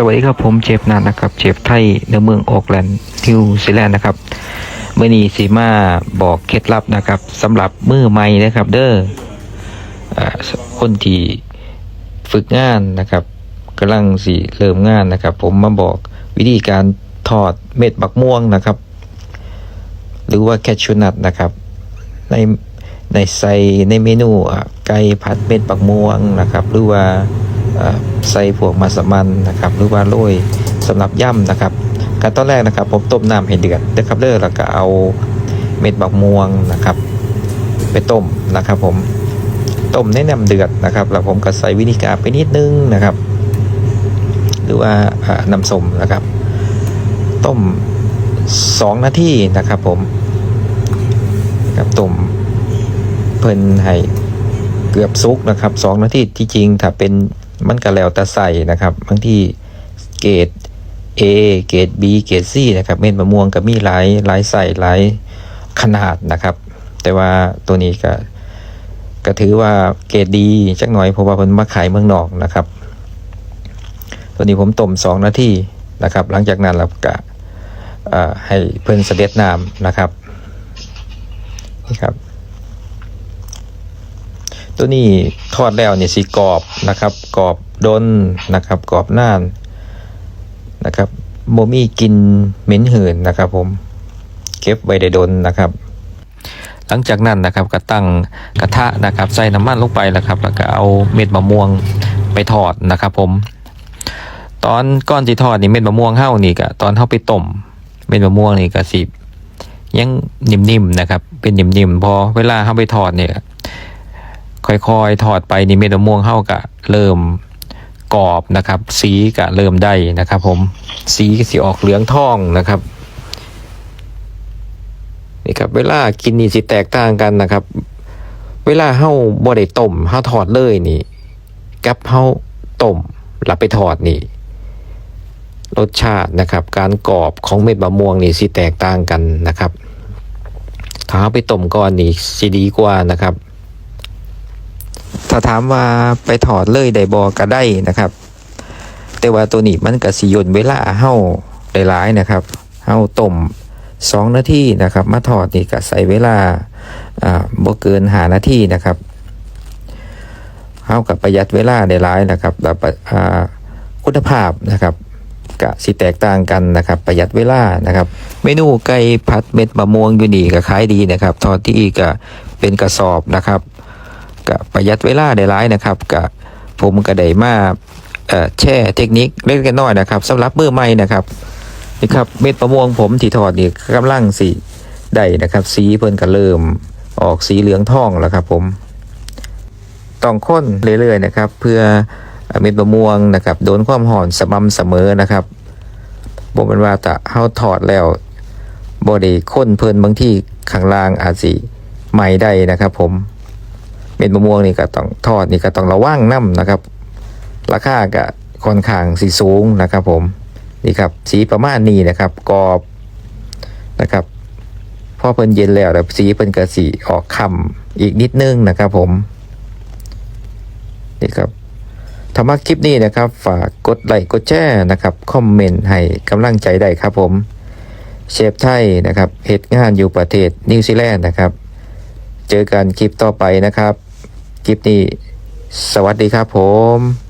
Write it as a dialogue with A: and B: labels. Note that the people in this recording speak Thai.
A: สวัสดีครับผมเชฟนันนะครับเชฟไทยในเมืองโอกแลนด์นิวซีแลนด์นะครับเมื่อนี้สีมาบอกเคล็ดลับนะครับสำหรับมือใหม่นะครับ เด้อคนที่ฝึกงานนะครับกำลังสีเริ่มงานนะครับ ผมมาบอกวิธีการทอดเม็ดบักม่วงนะครับ หรือว่าแคชชูนัทนะครับ ในในใส่ในเมนูไก่ผัดเม็ดบักม่วงนะครับ หรือว่า ใส่พวกมัสมันนะครับหรือว่าโรยสำหรับย่ำนะครับการตอนแรกนะครับผมต้มน้ำให้เดือดนะครับเด้อแล้วก็เอาเม็ดบักม่วงนะครับ ไปต้มนะครับ ผมต้มในน้ำเดือดนะครับ แล้วผมก็ใส่วินิกาไปนิดนึงนะครับ หรือว่าน้ำส้มนะครับ ต้มสองนาทีนะครับ ผมครับต้มเพิ่นให้เกือบซุกนะครับสองนาทีที่จริงถ้าเป็น มันก็แล้วแต่ใส่นะครับบางที่เกรด A เกรด B เกรด C นะครับเม็ดมะม่วงก็มีหลายหลายใส่หลายขนาดนะครับ แต่ว่าตัวนี้ก็ก็ถือว่าเกรดดีจักหน่อยเพราะว่าเพิ่นมาขายเมืองนอกนะครับ ตัวนี้ผมต้มสองนาทีนะครับ หลังจากนั้นเราก็ให้เพิ่นเสด็จน้ำนะครับนี่ครับ ตัวนี้ทอดแล้วเนี่ยสีกรอบนะครับกรอบดนนะครับกรอบน่านนะครับโมมี่กินเหม็นหืนนะครับผมเก็บไว้ได้ดนนะครับ หลังจากนั้นนะครับก็ตั้งกระทะนะครับใส่น้ำมันลงไปแล้วครับแล้วก็เอาเม็ดมะม่วงไปทอดนะครับผม ตอนก้อนที่ทอดนี่เม็ดมะม่วงเห่านี่ก็ตอนเห่าไปต้มเม็ดมะม่วงนี่ก็สิยังนิ่มๆนะครับ เป็นนิ่มๆพอเวลาเห่าไปทอดเนี่ย ค่อยๆถอดไปนี่เม็ดมะม่วงเข้ากะเริ่มกรอบนะครับ สีกะเริ่มได้นะครับ ผมสีสีออกเหลืองทองนะครับนี่ครับเวลากินนี่สิแตกต่างกันนะครับ เวลาเฮาบ่ได้ต้มเฮาถอดเลยนี่กับเฮาต้มแล้วไปถอดนี่รสชาตินะครับ การกรอบของเม็ดมะม่วงนี่สิแตกต่างกันนะครับถ้าเอาไปต้มก่อนนี่สิดีกว่านะครับ ถ้าถามว่าไปถอดเลยได้บอก็ได้นะครับ แต่ว่าตัวนี้มันก็สิยนเวลาเฮาได้หลายนะครับเฮาต้มสองนาทีนะครับ มาถอดนี่ก็ใส่เวลาอ่าบ่เกินหานาทีนะครับเฮากับประหยัดเวลาได้หลายนะครับแล้วปะอ่าคุณภาพนะครับก็สิแตกต่างกันนะครับ ประหยัดเวลานะครับ เมนูไก่ผัดเม็ดมะม่วงอยู่นี่ก็ขายดีนะครับ ทอดที่ก็เป็นกระสอบนะครับ ก็ประหยัดเวลาได้หลายนะครับก็ผมก็ได้มาแช่เทคนิคเล็กๆน้อยนะครับสำหรับมือใหม่นะครับนี่ครับเม็ดมะม่วงผมที่ทอดนี่กำลังสีได้นะครับ สีเพิ่นก็เริ่มออกสีเหลืองทองแล้วครับ ผมต้องค้นเรื่อยๆนะครับ เพื่อเม็ดมะม่วงนะครับโดนความห่อนสม่ำเสมอนะครับบ่เป็นว่าแต่เฮาถอดแล้วบ่ได้ค้นเพิ่นบางที่ข้างล่างอาจสิไหม้ได้นะครับ ผม เม็ดมะม่วงนี่ก็ต้องทอดนี่ก็ต้องระวังน้ำนะครับ ราคาก็ค่อนข้างสีสูงนะครับ ผมนี่ครับสีประมาณนี้นะครับกรอบนะครับพอเพิ่นเย็นแล้วแล้วสีเพิ่นก็สีออกคำอีกนิดนึงนะครับผมนี่ครับถ้ามาคลิปนี้นะครับ ฝากกดไลค์กดแชร์นะครับคอมเมนต์ให้กำลังใจได้ครับผมเชฟไทยนะครับเหตุงานอยู่ประเทศนิวซีแลนด์นะครับ เจอกันคลิปต่อไปนะครับ คลิปนี้ สวัสดีครับผม